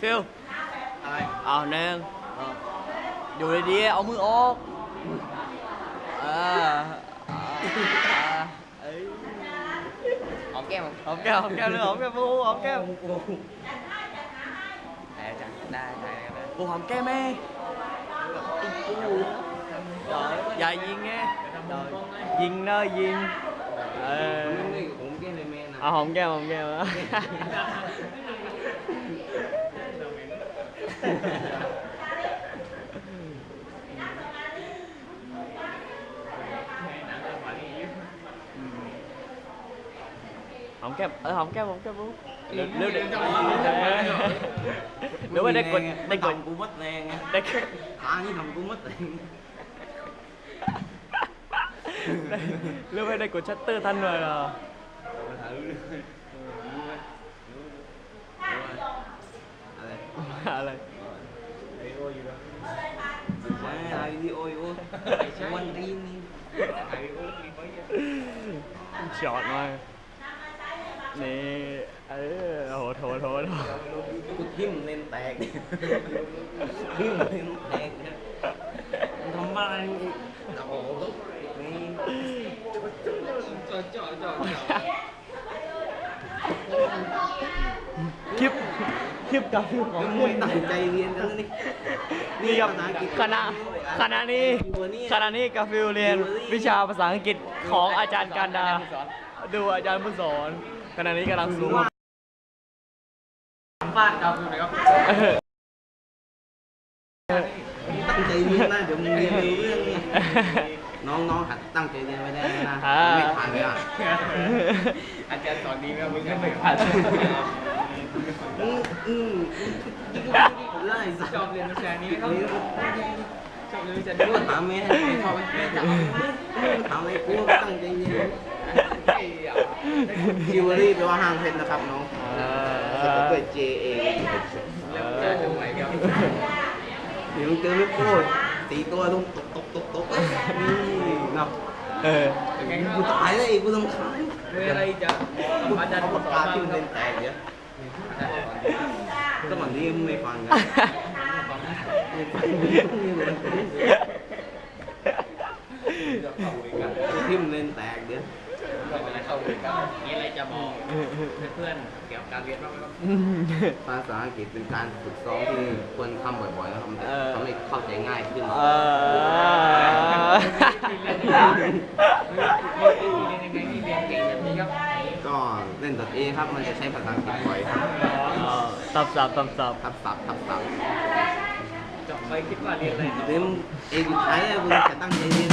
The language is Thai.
ฟิลอะไรเอาหนึ่งอยู่ดีๆเอามือออกเอออ่าเอ้ยหอมแก้มหอมแก้ มหอมแก้มเลยหอมแก้มปูหอมแก้มได้จ้ะได้ได้ได้ปูหอ กูทิ่มเล่นแตกทิ่มเล่นแตกเนี่ยทำอะไรโอ้โหนี่คลิปคลิปกับคลิปของไม่ตั้งใจเรียนกันนี่นี่ครับคณะ คณะนี้คณะนี้กาฟิลเรียนวิชาภาษาอังกฤษของอาจารย์การดา ดูอาจารย์ผู้สอนขณะนี้กำลังซูมสัมภาษณ์กับอยู่ไหนครับเออตั้งใจเรียนนะเดี๋ยวมึงเรียนไม่รู้เรื่องเนี่ยน้องๆหัดตั้งใจเรียนไว้ได้นะไม่ผ่านเลยอะอาจารย์สอนดีไหมมึงก็ไม่ผ่านอืมอืมไล่สัชอบเรียนวิชานี้ไหมครับนี่ ชอบเรียนวิชากูนี้ถามแม่ชอบแม่ถามถามไอ้กูตั้งใจเรียนจิวเวลรี่แปลว่าห้างเพชรนะครับน้องสะกดด้วย J A แล้วเจอตรงไหนครับเดี๋ยวเจอลูกโก้ตีตัวต้องตบตบตบตบนี่นับเออเป็นไงคกูรับตายเลยกูต้องขายมีอะไรจะกูอาจารย์เอาสอปานกกาบ้างที่มันครัเล่บนแตกเดี๋ยวสมัยนี้ไม่ฟังกันไม่ฟัง ทิมเล่นแตกเดี๋ยวไม่เป็นไรเข้าเลยครับมีอะไรจะบอกเพื่อนๆเกี่ยวกับการเรียนบ้างไหมครับภาษาอังกฤษเป็นการฝึกซ้อมที่ควรทำบ่อยๆนะครับเออทำให้เข้าใจง่ายขึ้น เออเรียนยังไงนี่เรียนเก่งแบบนี้ครับก็เล่นดอทเอครับ มันจะใช้ภาษาอังกฤษบ่อยตับ สับตับสับทับศัพท์ทับศัพท์จบไป คิดว่าเรียนอะไรต่อเดี๋ยวมึงเองสุดท้ายเลยมึงจะตั้งใจเรียน